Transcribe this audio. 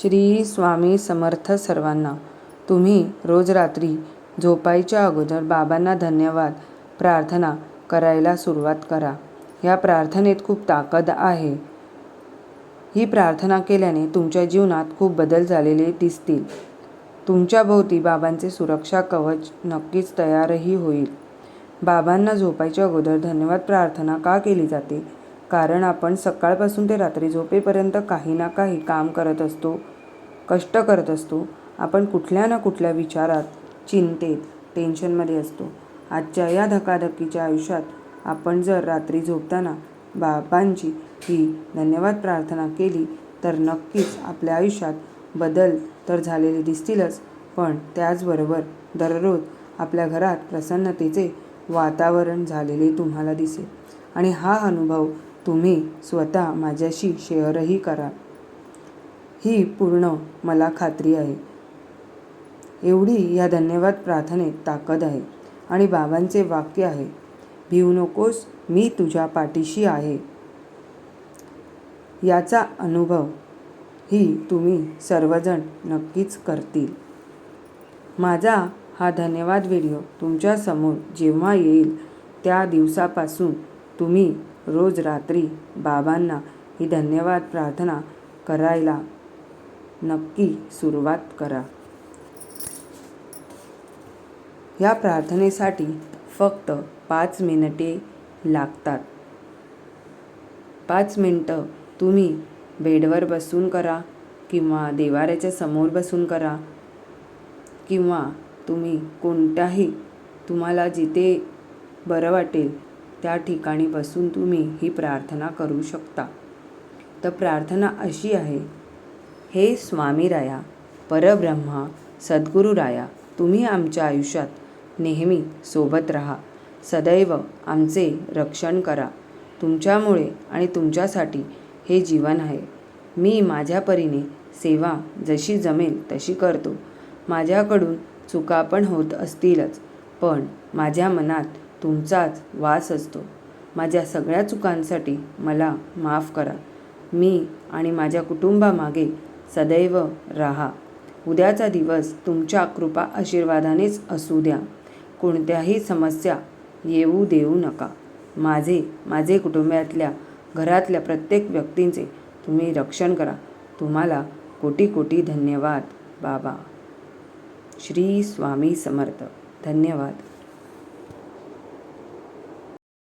श्री स्वामी समर्थ सर्वांना. तुम्ही रोज रात्री झोपायच्या अगोदर बाबांना धन्यवाद प्रार्थना करायला सुरुवात करा. या प्रार्थनेत खूप ताकद आहे. ही प्रार्थना केल्याने तुमच्या जीवनात खूप बदल झालेले दिसतील. तुमच्या भोवती बाबांचे सुरक्षा कवच नक्कीच तयारही होईल. बाबांना झोपायच्या अगोदर धन्यवाद प्रार्थना का केली जाते? कारण आपण सकाळपासून ते रात्री झोपेपर्यंत काही ना काही काम करत असतो कष्ट करत असतो. आपण कुठल्या ना कुठल्या विचारात चिंतेत टेन्शनमध्ये असतो. आजच्या या धकाधकीच्या आयुष्यात आपण जर रात्री झोपताना बाबांची ही धन्यवाद प्रार्थना केली तर नक्कीच आपल्या आयुष्यात बदल तर झालेले दिसतीलच पण त्याचबरोबर दररोज आपल्या घरात प्रसन्नतेचे वातावरण झालेले तुम्हाला दिसेल. आणि हा अनुभव तुम्ही स्वतः माझ्याशी शेअरही करा. ही पूर्ण मला खात्री आहे. एवढी या धन्यवाद प्रार्थनेत ताकद आहे आणि बाबांचे वाक्य आहे भिवू नकोस मी तुझ्या पाठीशी आहे. याचा अनुभव ही तुम्ही सर्वजण नक्कीच करतील. माझा हा धन्यवाद व्हिडिओ तुमच्यासमोर जेव्हा येईल त्या दिवसापासून तुम्ही रोज रात्री बाबांना ही धन्यवाद प्रार्थना करायला नक्की सुरुवात करा. या प्रार्थनेसाठी फक्त पाच मिनिटे लागतात. पाच मिनटं तुम्ही बेडवर बसून करा किंवा देवाऱ्याच्या समोर बसून करा किंवा तुम्ही कोणत्याही तुम्हाला जिथे बरं वाटेल त्या ठिकाणी बसून तुम्ही ही प्रार्थना करू शकता. तर प्रार्थना अशी आहे हे स्वामीराया परब्रह्मा सद्गुरुराया तुम्ही आमच्या आयुष्यात नेहमी सोबत राहा. सदैव आमचे रक्षण करा. तुमच्यामुळे आणि तुमच्यासाठी हे जीवन आहे. मी माझ्या परीने सेवा जशी जमेल तशी करतो. माझ्याकडून चुका पण होत असतीलच पण माझ्या मनात तुमचाच वास असतो. माझ्या सगळ्या चुकांसाठी मला माफ करा. मी आणि माझ्या कुटुंबामागे सदैव राहा. उद्याचा दिवस तुमच्या कृपा आशीर्वादानेच असू द्या. कोणत्याही समस्या येऊ देऊ नका. माझे माझे कुटुंबातल्या घरातल्या प्रत्येक व्यक्तींचे तुम्ही रक्षण करा. तुम्हाला कोटी कोटी धन्यवाद बाबा. श्री स्वामी समर्थ. धन्यवाद.